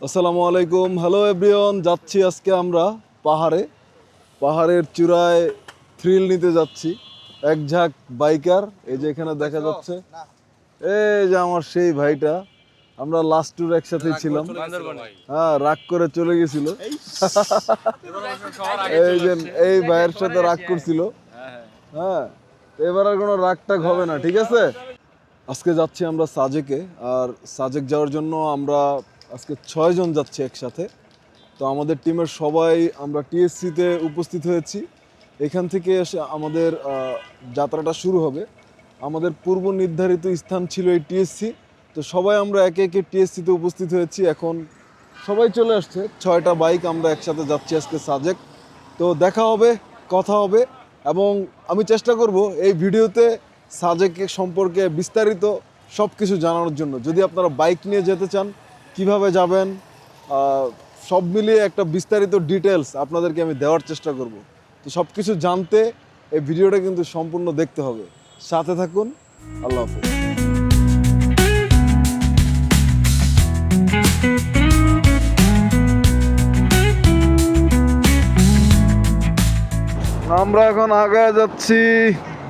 আসসালামু আলাইকুম। Hello everyone যাচ্ছি আজকে আমরা পাহাড়ে। পাহাড়ের চূড়ায় থ্রিল নিতে যাচ্ছি। এক ঝাঁক বাইকার এই যে এখানে দেখা যাচ্ছে। এই যে আমার সেই ভাইটা। আমরা লাস্ট ট্যুর একসাথে ছিলাম। হ্যাঁ রাগ করে চলে গেছিল। এই যে এই ভাইয়ের সাথে রাগ করছিল। হ্যাঁ তো এবার আর কোনো রাগ টাগ হবে না ঠিক আছে? আজকে যাচ্ছি আমরা সাজেকে। আর সাজেক যাওয়ার জন্য আমরা আজকে ছয়জন যাচ্ছি একসাথে। তো আমাদের টিমের সবাই আমরা টিএসসিতে উপস্থিত হয়েছি। এখান থেকে এসে আমাদের যাত্রাটা শুরু হবে। আমাদের পূর্ব নির্ধারিত স্থান ছিল এই টিএসসি। তো সবাই আমরা একে একে টিএসসিতে উপস্থিত হয়েছি। এখন সবাই চলে আসছে। ছয়টা বাইক আমরা একসাথে যাচ্ছি আজকে সাজেক। তো দেখা হবে, কথা হবে এবং আমি চেষ্টা করব এই ভিডিওতে সাজেক সম্পর্কে বিস্তারিত সব কিছু জানানোর জন্য। যদি আপনারা বাইক নিয়ে যেতে চান কীভাবে যাবেন? সব মিলিয়ে একটা বিস্তারিত ডিটেলস আপনাদেরকে আমি দেওয়ার চেষ্টা করব। তো সব কিছু জানতে এই ভিডিওটা কিন্তু সম্পূর্ণ দেখতে হবে। সাথে থাকুন। আল্লাহ হাফিজ। আমরা এখন আগে যাচ্ছি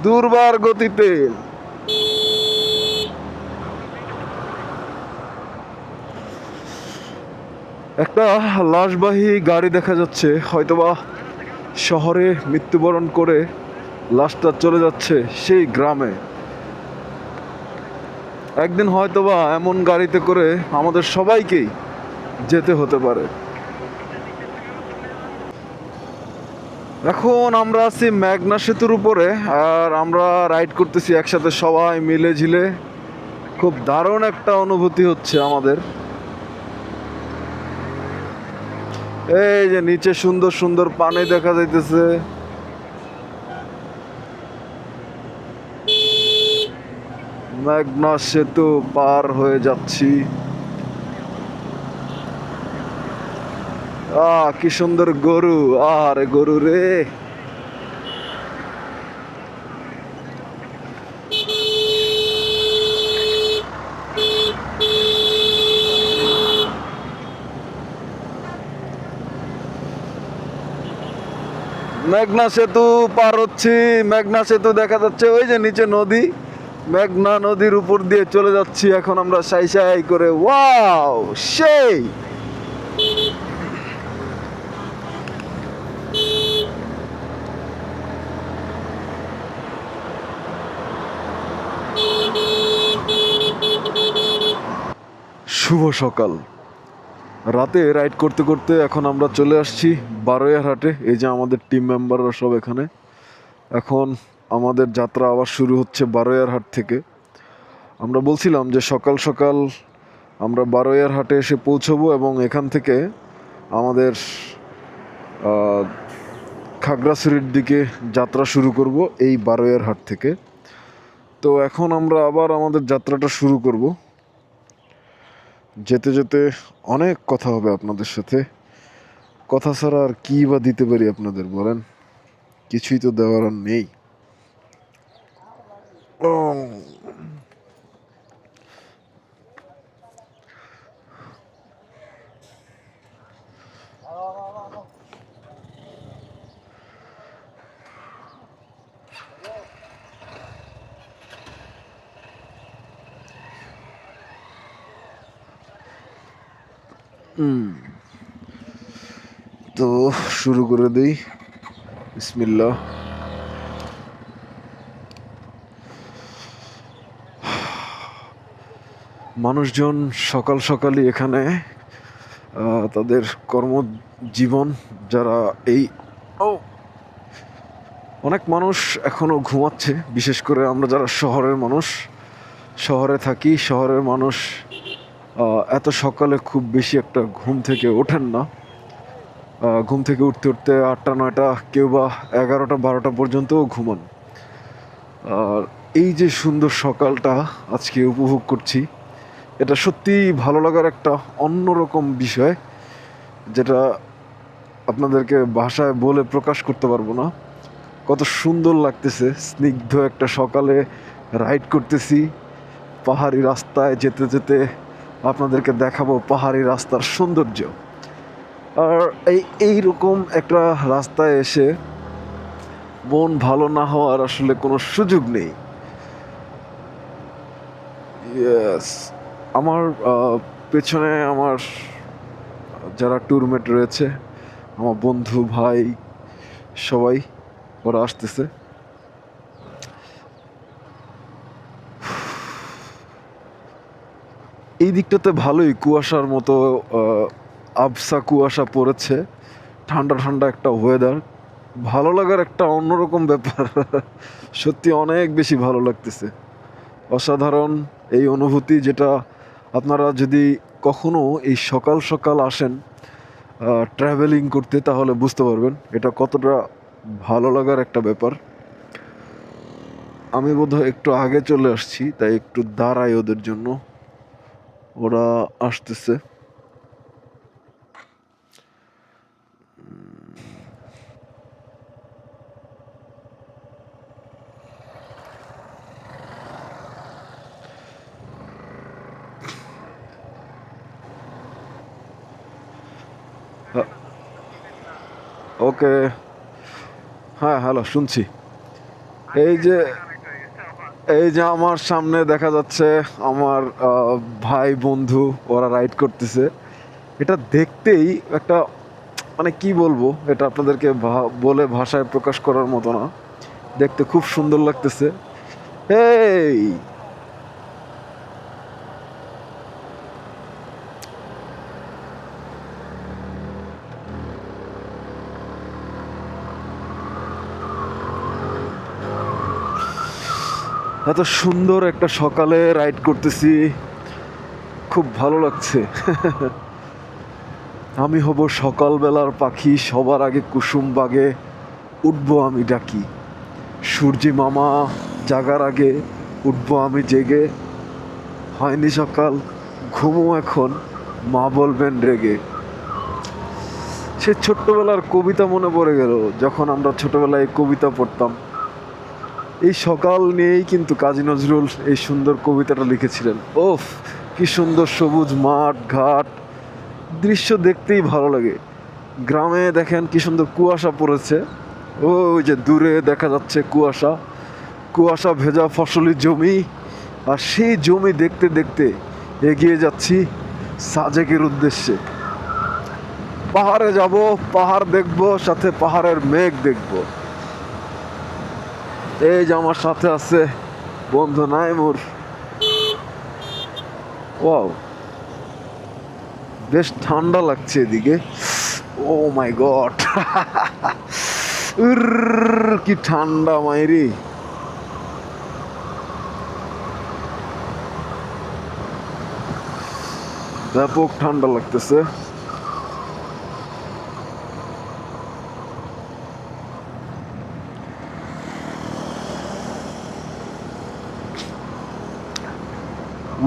দুর্বার গতিতে। একটা লাশবাহী গাড়ি দেখা যাচ্ছে, হয়তোবা শহরে মৃত্যুবরণ করে লাশটা চলে যাচ্ছে সেই গ্রামে। একদিন হয়তোবা এমন গাড়িতে করে আমাদের সবাইকেই যেতে হতে পারে। এখন আমরা আছি মেঘনা সেতুর উপরে, আর আমরা রাইড করতেছি একসাথে সবাই মিলে ঝিলে। খুব দারুণ একটা অনুভূতি হচ্ছে আমাদের। এই যে নিচে সুন্দর সুন্দর পানি দেখা যাইতেছে। মেঘনা সেতু পার হয়ে যাচ্ছি। আ কি সুন্দর গরু। আরে গরু রে। মেঘনা সেতু পার হচ্ছি। মেঘনা সেতু দেখা যাচ্ছে ওই যে নিচে নদী। মেঘনা নদীর উপর দিয়ে চলে যাচ্ছি এখন আমরা সাই সাই করে। ওয়াও, সেই। শুভ সকাল। রাতে রাইড করতে করতে এখন আমরা চলে আসছি বারোয়ার হাটে। এই যে আমাদের টিম মেম্বাররা সব এখানে। এখন আমাদের যাত্রা আবার শুরু হচ্ছে বারোয়ার হাট থেকে। আমরা বলছিলাম যে সকাল সকাল আমরা বারোয়ার হাটে এসে পৌঁছবো এবং এখান থেকে আমাদের খাগড়াছড়ির দিকে যাত্রা শুরু করব এই বারোয়ার হাট থেকে। তো এখন আমরা আবার আমাদের যাত্রাটা শুরু করব। যেতে যেতে অনেক কথা হবে আপনাদের সাথে। কথা ছাড়া আর কী বা দিতে পারি আপনাদের বলেন? কিছুই তো দেওয়ার আর নেই। তো শুরু করে দিই। বিসমিল্লাহ। মানুষজন সকাল সকালই এখানে তাদের কর্মজীবন, যারা এই ও, অনেক মানুষ এখনও ঘুমাচ্ছে, বিশেষ করে আমরা যারা শহরের মানুষ। শহরে থাকি, শহরের মানুষ এত সকালে খুব বেশি একটা ঘুম থেকে ওঠেন না। ঘুম থেকে উঠতে উঠতে আটটা, নয়টা, কেউ বা এগারোটা, বারোটা পর্যন্তও ঘুমান। আর এই যে সুন্দর সকালটা আজকে উপভোগ করছি, এটা সত্যিই ভালো লাগার একটা অন্যরকম বিষয়, যেটা আপনাদেরকে ভাষায় বলে প্রকাশ করতে পারব না। কত সুন্দর লাগতেছে, স্নিগ্ধ একটা সকালে রাইড করতেছি, পাহাড়ি রাস্তায় যেতে যেতে আপনাদেরকে দেখাবো পাহাড়ি রাস্তার সৌন্দর্য। আর এই, এইরকম একটা রাস্তায় এসে মন ভালো না হওয়ার আসলে কোনো সুযোগ নেই। আমার পেছনে আমার যারা ট্যুরমেট রয়েছে, আমার বন্ধু, ভাই, সবাই ওরা আসতেছে। এই দিকটাতে ভালোই কুয়াশার মতো আবসা কুয়াশা পড়েছে। ঠান্ডা ঠান্ডা একটা ওয়েদার ভালো লাগার একটা অন্যরকম ব্যাপার। সত্যি অনেক বেশি ভালো লাগতেছে। অসাধারণ এই অনুভূতি যেটা আপনারা যদি কখনো এই সকাল সকাল আসেন ট্রাভেলিং করতে, তাহলে বুঝতে পারবেন এটা কতটা ভালো লাগার একটা ব্যাপার। আমি বোধহয় একটু আগে চলে আসছি, তাই একটু দাঁড়াই ওদের জন্য। ওরা আসতেছে। ওকে। হ্যাঁ হ্যালো শুনছি। এই যে এই যে আমার সামনে দেখা যাচ্ছে আমার ভাই বন্ধু, ওরা রাইড করতেছে। এটা দেখতেই একটা মানে কি বলব, এটা আপনাদেরকে বলে ভাষায় প্রকাশ করার মতো না। দেখতে খুব সুন্দর লাগতেছে। এই! এত সুন্দর একটা সকালে রাইড করতেছি। খুব ভালো লাগছে। আমি হব সকালবেলার পাখি, সবার আগে কুসুম বাগে উঠবো আমি ডাকি। সূর্যি মামা জাগার আগে উঠবো আমি জেগে। হয়নি সকাল, ঘুমো এখন, মা বলবেন রেগে। সে ছোট্টবেলার কবিতা মনে পড়ে গেল, যখন আমরা ছোটবেলায় কবিতা পড়তাম। এই সকাল নিয়েই কিন্তু কাজী নজরুল এই সুন্দর কবিতাটা লিখেছিলেন। ওফ, কি সুন্দর সবুজ মাঠ, ঘাট, দৃশ্য দেখতেই ভালো লাগে। গ্রামে দেখেন কি সুন্দর কুয়াশা পড়েছে। ওই যে দূরে দেখা যাচ্ছে কুয়াশা। কুয়াশা ভেজা ফসলি জমি, আর সেই জমি দেখতে দেখতে এগিয়ে যাচ্ছি সাজেকের উদ্দেশ্যে। পাহাড়ে যাব, পাহাড় দেখব, সাথে পাহাড়ের মেঘ দেখব। এই যে আমার সাথে আছে বন্ধু নাইমুর। ওয়াও। বেশ ঠান্ডা লাগছে এদিকে। ও মাই গড। কি ঠান্ডা মাইরি। ব্যাপক ঠান্ডা লাগতেছে।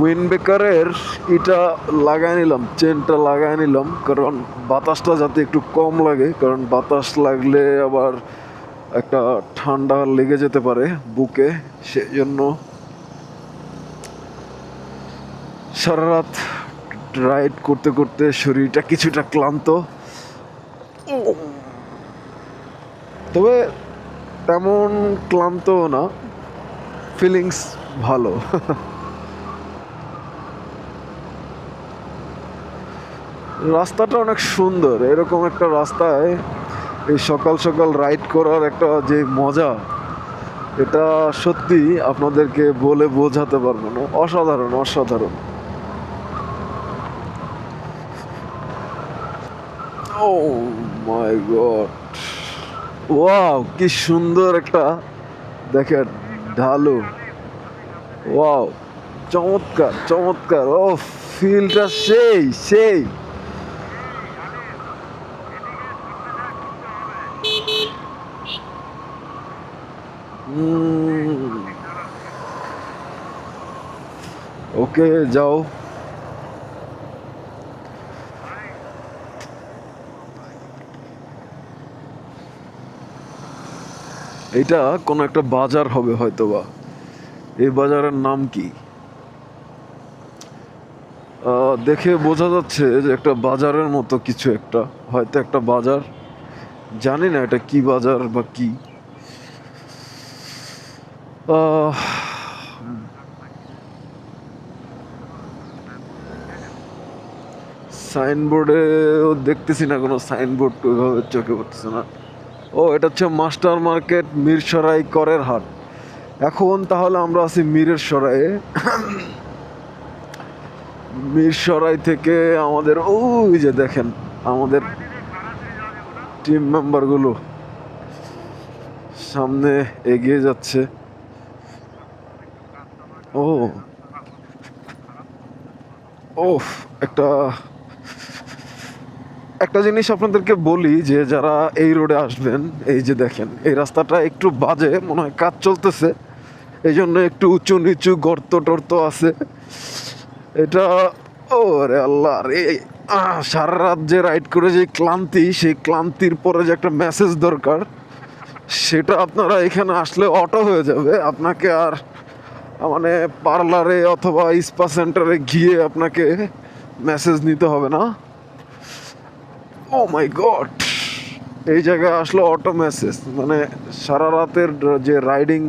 উইনবেকারের এটা লাগাই নিলাম চেনটা লাগাই নিলাম, কারণ বাতাসটা যাতে একটু কম লাগে, কারণ বাতাস লাগলে আবার একটা ঠান্ডা লেগে যেতে পারে বুকে সেই জন্য সারা রাত রাইড করতে করতে শরীরটা কিছুটা ক্লান্ত। তবে তেমন ক্লান্তও না, ফিলিংস ভালো। রাস্তাটা অনেক সুন্দর, এরকম একটা রাস্তায় এই সকাল সকাল রাইড করার একটা যে মজা, এটা সত্যি আপনাদেরকে বলে বোঝাতে পারব না। অসাধারণ অসাধারণ। ও মাই গড ওয়াও কি সুন্দর একটা দেখেন ঢালু। ওয়াও চমৎকার চমৎকার। ও ফিলটা সেই সেই। ওকে যাও এটা কোনো একটা বাজার হবে হয়তোবা। এই বাজারের নাম কি? দেখে বোঝা যাচ্ছে যে একটা বাজারের মতো কিছু একটা, হয়তো একটা বাজার। জানি না এটা কি বাজার বা কি। সাইনবোর্ডেও দেখতেছি না কোনো সাইনবোর্ড ওইভাবে চোখে পড়তেছে না। ও, এটা হচ্ছে মাস্টার মার্কেট মিরসরাই করের হাট। এখন তাহলে আমরা আছি মীরের সরাইয়ে মিরসরাই থেকে আমাদের, ওই যে দেখেন, আমাদের টিম মেম্বারগুলো সামনে এগিয়ে যাচ্ছে। ও। ও একটা একটা জিনিস আপনাদেরকে বলি যে যারা এই রোডে আসবেন, এই যে দেখেন, এই রাস্তাটা একটু বাজে, মনে হয় কাজ চলতেছে এই জন্য একটু উঁচু নিচু গর্ত টর্ত আছে। এটা ও রে আল্লাহ রে সারা রাত যে রাইড করে যে ক্লান্তি, সেই ক্লান্তির পরে যে একটা মেসেজ দরকার, সেটা আপনারা এখানে আসলে অটো হয়ে যাবে, আপনাকে আর মানে পার্লারে অথবা স্পা সেন্টারে গিয়ে আপনাকে মেসেজ নিতে হবে না? ও মাই গড এই জায়গায় আসলে অটো মেসেজ মানে সারা রাতের যে রাইডিং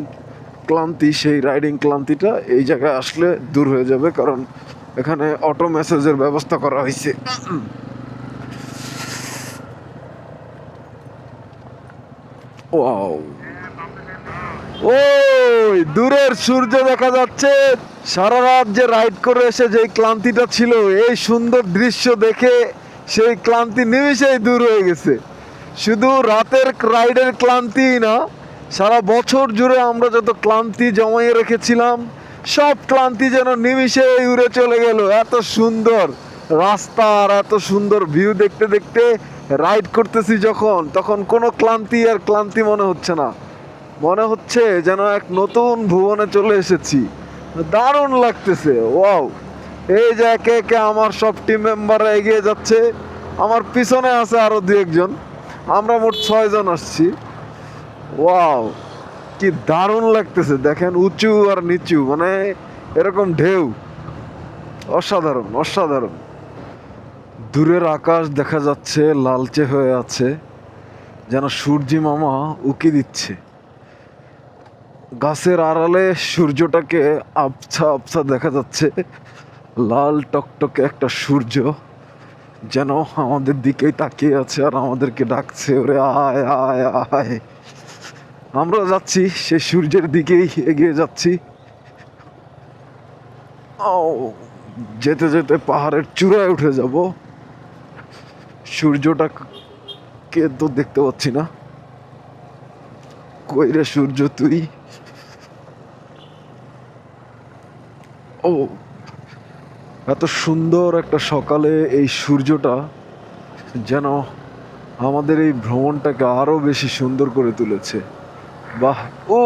ক্লান্তি, সেই রাইডিং ক্লান্তিটা এই জায়গায় আসলে দূর হয়ে যাবে কারণ এখানে অটো মেসেজের ব্যবস্থা করা হয়েছে। ওয়াও ওই, দূরের সূর্য দেখা যাচ্ছে। সারা রাত যে রাইড করে এসে যে ক্লান্তিটা ছিল, এই সুন্দর দৃশ্য দেখে সেই ক্লান্তি নিমিষেই দূর হয়ে গেছে। শুধু রাতের রাইডের ক্লান্তি না, সারা বছর জুড়ে আমরা যত ক্লান্তি জমাইয়ে রেখেছিলাম, সব ক্লান্তি যেন নিমিষে উড়ে চলে গেল। এত সুন্দর রাস্তা আর এত সুন্দর ভিউ দেখতে দেখতে রাইড করতেছি যখন, তখন কোনো ক্লান্তি আর ক্লান্তি মনে হচ্ছে না। মনে হচ্ছে যেন এক নতুন ভুবনে চলে এসেছি। দারুণ লাগতেছে, ওয়াও। এই যে একে একে আমার সব টিম মেম্বাররা এগিয়ে যাচ্ছে, আমার পিছনে আছে আরও দু একজন। আমরা মোট ছয়জন আসছি। ওয়াও, কি দারুণ লাগতেছে, দেখেন উঁচু আর নিচু মানে এরকম ঢেউ। অসাধারণ অসাধারণ। দূরের আকাশ দেখা যাচ্ছে, লালচে হয়ে আছে, যেন সূর্যি মামা উকি দিচ্ছে। গাছের আড়ালে সূর্যটাকে আবছা আবছা দেখা যাচ্ছে। লাল টকটকে একটা সূর্য যেন আমাদের দিকেই তাকিয়ে আছে আর আমাদেরকে ডাকছে, ওরে আয় আয় আয়। আমরা যাচ্ছি সেই সূর্যের দিকেই এগিয়ে যাচ্ছি। ও যেতে যেতে পাহাড়ের চূড়ায় উঠে যাব। সূর্যটাকে তো দেখতে পাচ্ছি না। কইরে সূর্য তুই? ও। এত সুন্দর একটা সকালে এই সূর্যটা যেন আমাদের এই ভ্রমণটাকে আরও বেশি সুন্দর করে তুলেছে। বাহ, ও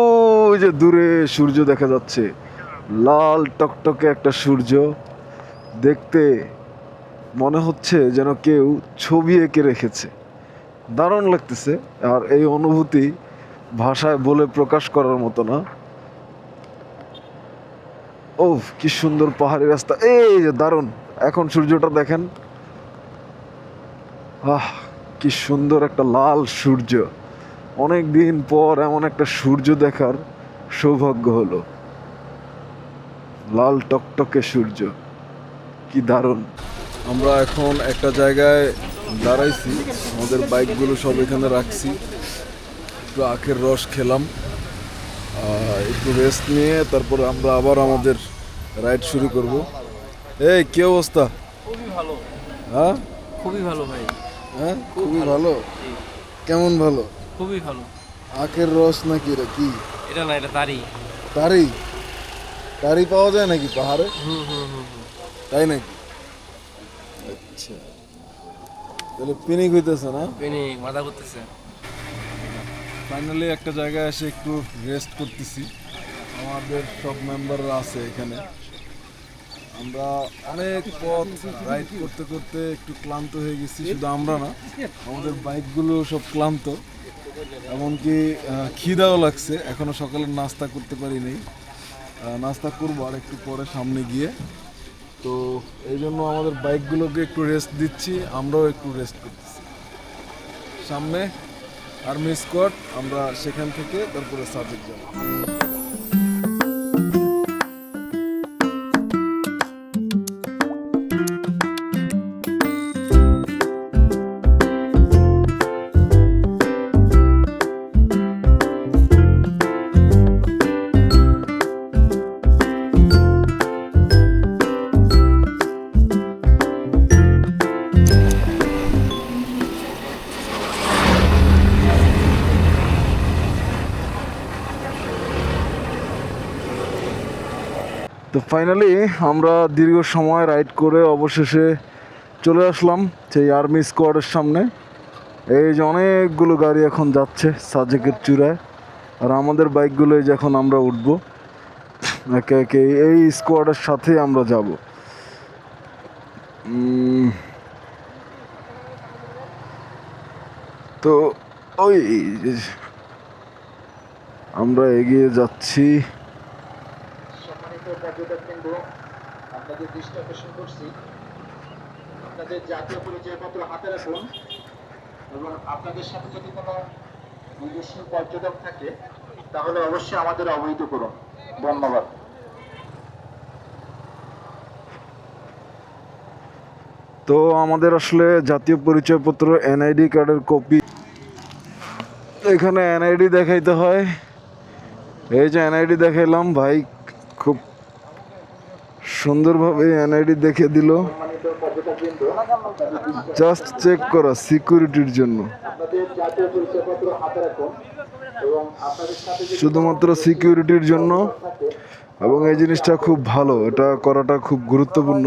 যে দূরে সূর্য দেখা যাচ্ছে। লাল টকটকে একটা সূর্য। দেখতে মনে হচ্ছে যেন কেউ ছবি এঁকে রেখেছে। দারুণ লাগতেছে। আর এই অনুভূতি ভাষায় বলে প্রকাশ করার মতো না। ও কি সুন্দর পাহাড়ি রাস্তা। এই যে, দারুণ। এখন সূর্যটা দেখেন। আহ, কি সুন্দর একটা লাল সূর্য। অনেক দিন পর এমন একটা সূর্য দেখার সৌভাগ্য হলো। লাল টকটকে সূর্য। কি দারুণ। আমরা এখন একটা জায়গায় দাঁড়াইছি। আমাদের বাইকগুলো সব এখানে রাখছি। একটু আখের রস খেলাম। একটু রেস্ট নিয়ে তারপর আমরা আবার আমাদের রাইড শুরু করব। এই কি অবস্থা? খুবই ভালো। হ্যাঁ? খুবই ভালো ভাই। হ্যাঁ? খুবই ভালো। কেমন ভালো? খুবই ভালো। আখের রস নাকি এটা কি? এটা না এটা তারই। তারি তারি পাওয়া যায় নাকি পাহাড়ে? হুম হুম হুম হুম। তাই নাকি? আচ্ছা। তাহলে পিনিক হইতেছে না? পিনিক মাথা করতেছে ফাইনালি একটা জায়গায় এসে একটু রেস্ট করতেছি। আমাদের সব মেম্বাররা আছে এখানে। আমরা অনেক পথ রাইড করতে করতে একটু ক্লান্ত হয়ে গেছি, শুধু আমরা না, আমাদের বাইকগুলো সব ক্লান্ত। এমনকি খিদাও লাগছে, এখনও সকালে নাস্তা করতে পারি নাই। নাস্তা করব আর একটু পরে সামনে গিয়ে। তো এই জন্য আমাদের বাইকগুলোকে একটু রেস্ট দিচ্ছি, আমরাও একটু রেস্ট করতেছি। সামনে আর্মি স্কোয়াড আমরা সেখান থেকে তারপরে সাজেক যাব। তো ফাইনালি আমরা দীর্ঘ সময় রাইড করে অবশেষে চলে আসলাম সেই আর্মি স্কোয়াডের সামনে। এই যে অনেকগুলো গাড়ি এখন যাচ্ছে সাজেকের চূড়ায়। আর আমাদের বাইকগুলো যে এখন আমরা উঠবো। একে একে এই স্কোয়াডের সাথে আমরা যাব। তো ওই, আমরা এগিয়ে যাচ্ছি। পর্যটকবৃন্দ আপনাদের দৃষ্টি আকর্ষণ করছি। আপনাদের জাতীয় পরিচয়পত্র হাতে রাখুন এবং আপনাদের সাথে যদি কোনো বিদেশি পর্যটক থাকে, তাহলে অবশ্যই আমাদের অবহিত করুন। ধন্যবাদ। তো আমাদের আসলে জাতীয় পরিচয়পত্র এনআইডি কার্ডের কপি, এখানে এনআইডি দেখাইতে হয়। এই যে এনআইডি দেখাইলাম, ভাই সুন্দরভাবে এনআইডি দেখে দিল। জাস্ট চেক করা সিকিউরিটির জন্য। শুধুমাত্র সিকিউরিটির জন্য। এবং এই জিনিসটা খুব ভালো, এটা করাটা খুব গুরুত্বপূর্ণ।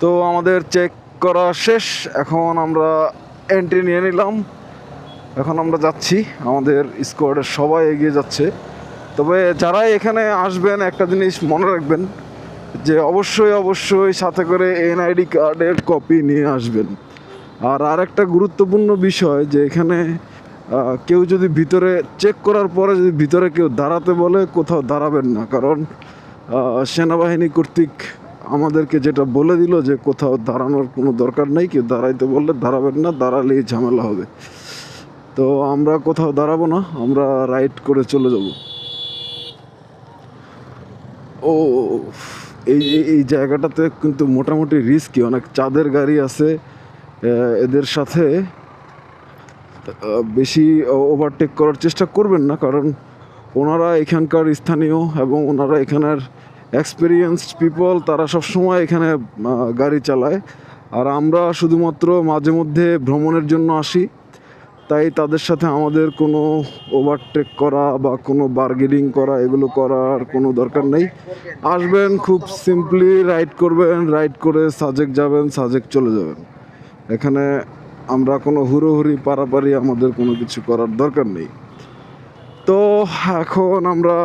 তো আমাদের চেক করা শেষ, এখন আমরা এন্ট্রি নিয়ে নিলাম। এখন আমরা যাচ্ছি, আমাদের স্কোয়াডের সবাই এগিয়ে যাচ্ছে। তবে যারা এখানে আসবেন, একটা জিনিস মনে রাখবেন, যে অবশ্যই অবশ্যই সাথে করে এনআইডি কার্ডের কপি নিয়ে আসবেন। আর আরেকটা গুরুত্বপূর্ণ বিষয়, যে এখানে কেউ যদি ভিতরে চেক করার পরে যদি ভিতরে কেউ দাঁড়াতে বলে, কোথাও দাঁড়াবেন না। কারণ সেনাবাহিনী কর্তৃক আমাদেরকে যেটা বলে দিল যে কোথাও দাঁড়ানোর কোনো দরকার নেই, কেউ দাঁড়াইতে বললে দাঁড়াবেন না, দাঁড়ালেই ঝামেলা হবে। তো আমরা কোথাও দাঁড়াবো না, আমরা রাইড করে চলে যাব। ও এই, এই- জায়গাটাতে কিন্তু মোটামুটি রিস্কি অনেক চাঁদের গাড়ি আছে এদের সাথে বেশি ওভারটেক করার চেষ্টা করবেন না, কারণ ওনারা এখানকার স্থানীয় এবং ওনারা এখানের এক্সপিরিয়েন্সড পিপল তারা সবসময় এখানে গাড়ি চালায়। আর আমরা শুধুমাত্র মাঝে মধ্যে ভ্রমণের জন্য আসি। তাই তাদের সাথে আমাদের কোনো ওভারটেক করা বা কোনো বার্গেনিং করা, এগুলো করার কোনো দরকার নেই। আসবেন, খুব সিম্পলি রাইড করবেন রাইড করে সাজেক যাবেন, সাজেক চলে যাবেন। এখানে আমরা কোনো হুড়োহুড়ি, পারাপারি আমাদের কোনো কিছু করার দরকার নেই। তো এখন আমরা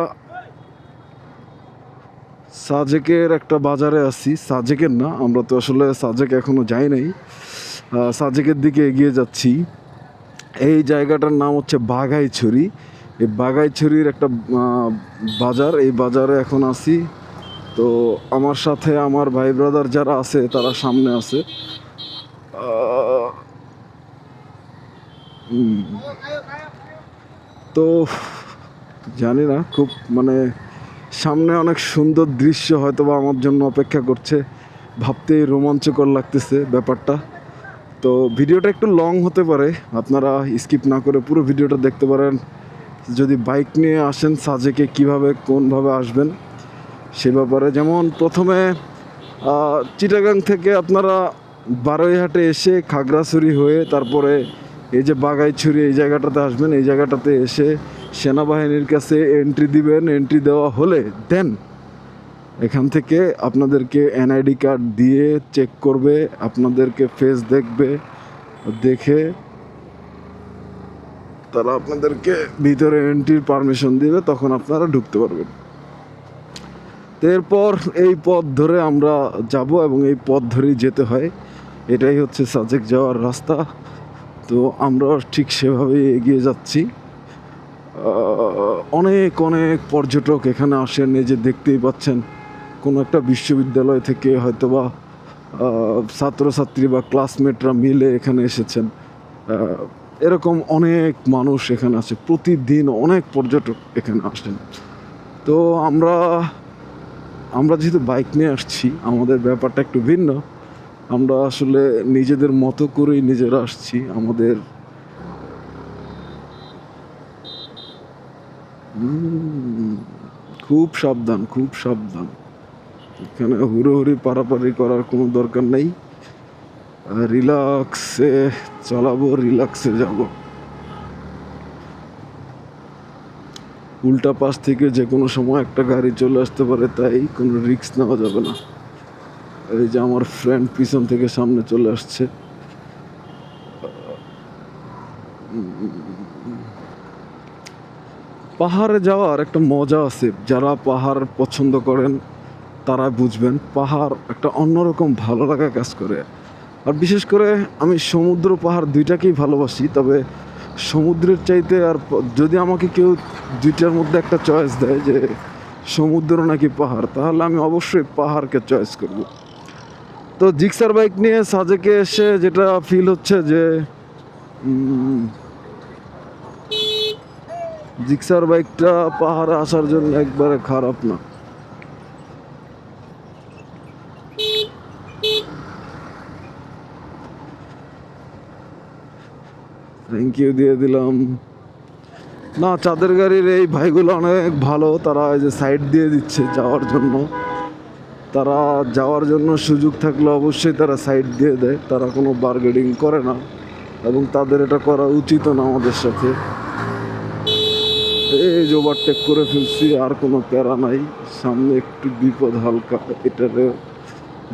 সাজেকের একটা বাজারে আছি। সাজেকের না, আমরা তো আসলে সাজেক এখনও যাই নাই। সাজেকের দিকে এগিয়ে যাচ্ছি। এই জায়গাটার নাম হচ্ছে বাঘাইছড়ি। এই বাঘাইছড়ির একটা বাজার। এই বাজারে এখন আছি। তো আমার সাথে আমার ভাই ব্রাদার যারা আছে, তারা সামনে আছে। তো জানি না, খুব মানে সামনে অনেক সুন্দর দৃশ্য হয়তো বা আমার জন্য অপেক্ষা করছে। ভাবতেই রোমাঞ্চকর লাগতেছে ব্যাপারটা। তো ভিডিওটা একটু লং হতে পারে, আপনারা স্কিপ না করে পুরো ভিডিওটা দেখতে পারেন। যদি বাইক নিয়ে আসেন, সাজেকে কীভাবে, কোনভাবে আসবেন, সে ব্যাপারে। যেমন প্রথমে চিটাগাং থেকে আপনারা বারোইহাটে এসে খাগড়াছড়ি হয়ে তারপরে এই যে বাগাইছড়ি এই জায়গাটাতে আসবেন। এই জায়গাটাতে এসে সেনাবাহিনীর কাছে এন্ট্রি দিবেন। এন্ট্রি দেওয়া হলে দেন এখান থেকে আপনাদেরকে এনআইডি কার্ড দিয়ে চেক করবে, আপনাদেরকে ফেস দেখবে, দেখে তারা আপনাদেরকে ভিতরে এন্ট্রির পারমিশন দিবে, তখন আপনারা ঢুকতে পারবেন। এরপর এই পথ ধরে আমরা যাব এবং এই পথ ধরেই যেতে হয়। এটাই হচ্ছে সাজেক যাওয়ার রাস্তা। তো আমরা ঠিক সেভাবেই এগিয়ে যাচ্ছি। অনেক অনেক পর্যটক এখানে আসেন, এই যে দেখতেই পাচ্ছেন। কোনো একটা বিশ্ববিদ্যালয় থেকে হয়তোবা আহ, ছাত্রছাত্রী বা ক্লাসমেটরা মিলে এখানে এসেছেন। এরকম অনেক মানুষ এখানে আছে প্রতিদিন অনেক পর্যটক এখানে আসেন। তো আমরা আমরা যেহেতু বাইক নিয়ে আসছি আমাদের ব্যাপারটা একটু ভিন্ন। আমরা আসলে নিজেদের মতো করেই নিজেরা আসছি আমাদের খুব সাবধান খুব সাবধান। এখানে হুড়োহুড়ি পারাপারি করার কোনো দরকার নেই। রিল্যাক্সে চালাবো রিল্যাক্সে যাব। উল্টা পাশ থেকে যে কোনো সময় একটা গাড়ি চলে আসতে পারে, তাই কোনো রিস্ক নেওয়া যাবে না। এই যে আমার ফ্রেন্ড পিছন থেকে সামনে চলে আসছে। পাহাড়ে যাওয়ার একটা মজা আছে। যারা পাহাড় পছন্দ করেন তারা বুঝবেন পাহাড় একটা অন্যরকম ভালো লাগা কাজ করে। আর বিশেষ করে আমি সমুদ্র পাহাড় দুইটাকেই ভালোবাসি, তবে সমুদ্রের চাইতে আর যদি আমাকে কেউ দুইটার মধ্যে একটা চয়েস দেয় যে সমুদ্র নাকি পাহাড়, তাহলে আমি অবশ্যই পাহাড়কে চয়েস করব। তো জিক্সার বাইক নিয়ে সাজেকে এসে যেটা ফিল হচ্ছে যে জিক্সার বাইকটা পাহাড়ে আসার জন্য একবারে খারাপ না। থ্যাংক ইউ দিয়ে দিলাম। না, চাঁদের গাড়ির এই ভাইগুলো অনেক ভালো। তারা এই যে সাইড দিয়ে দিচ্ছে যাওয়ার জন্য। তারা যাওয়ার জন্য সুযোগ থাকলে অবশ্যই তারা সাইড দিয়ে দেয়। তারা কোনো বার্গেনিং করে না। এবং তাদের এটা করা উচিত না আমাদের সাথে। এই যে ওভারটেক করে ফেলছি, আর কোনো প্যারা নাই। সামনে একটু বিপদ হালকা। এটারে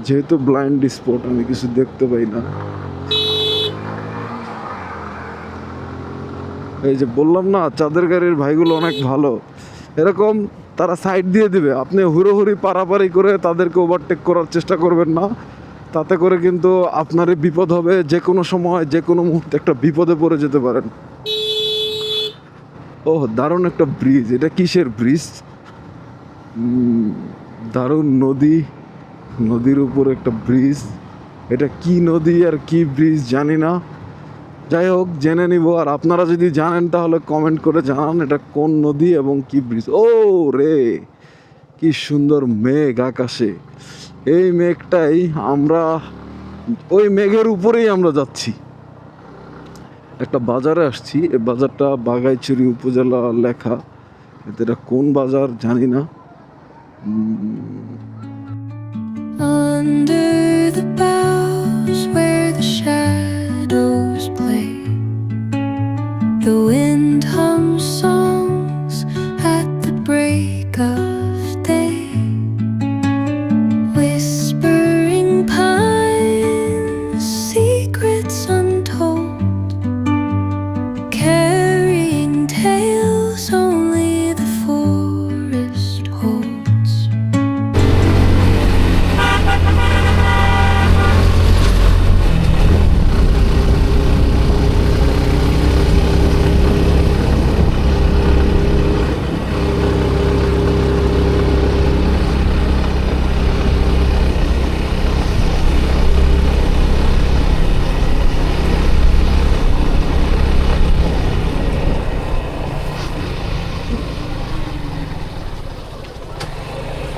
যেহেতু ব্লাইন্ড স্পট আমি কিছু দেখতে পাই না। এই যে বললাম না, চাঁদের গাড়ির ভাইগুলো অনেক ভালো। এরকম তারা সাইড দিয়ে দিবে। আপনি হুড়োহুড়ি পারাপারি করে তাদেরকে ওভারটেক করার চেষ্টা করবেন না। তাতে করে কিন্তু আপনারই বিপদ হবে। যে কোনো সময়, যে কোনো মুহূর্তে একটা বিপদে পড়ে যেতে পারেন। ও দারুণ একটা ব্রিজ এটা কিসের ব্রিজ দারুণ নদী। নদীর উপর একটা ব্রিজ এটা কি নদী আর কি ব্রিজ জানি না। যাই হোক, জেনে নিব, আর আপনারা যদি জানেন, তাহলে কমেন্ট করে জানান এটা কোন নদী এবং কি ব্রিজ ও রে, কি সুন্দর মেঘ আকাশে। এই মেঘটাই আমরা, ওই মেঘের উপরেই আমরা যাচ্ছি। একটা বাজারে আসছি এই বাজারটা বাগাইছড়ি উপজেলা লেখা। এটা কোন বাজার জানি না। Under the boughs the wind hums songs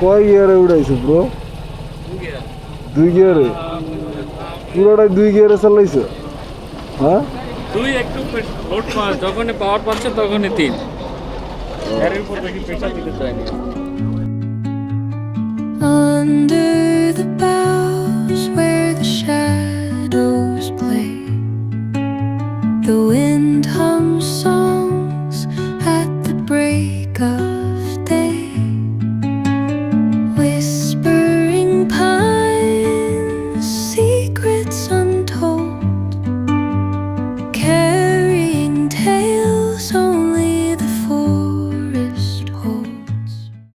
কয় গিয়ারে উড়াইছে ব্রো দুই গিয়ারে? পুরোটাই দুই গিয়ারে চালাইছো? হ্যাঁ? দুই একটু লোড পাওয়া যখনই পাওয়ার পাচ্ছে তখনই তিন। গাড়ির উপর বেশি প্রেশার দিতে চায়নি Under the boughs where the shadows play, the wind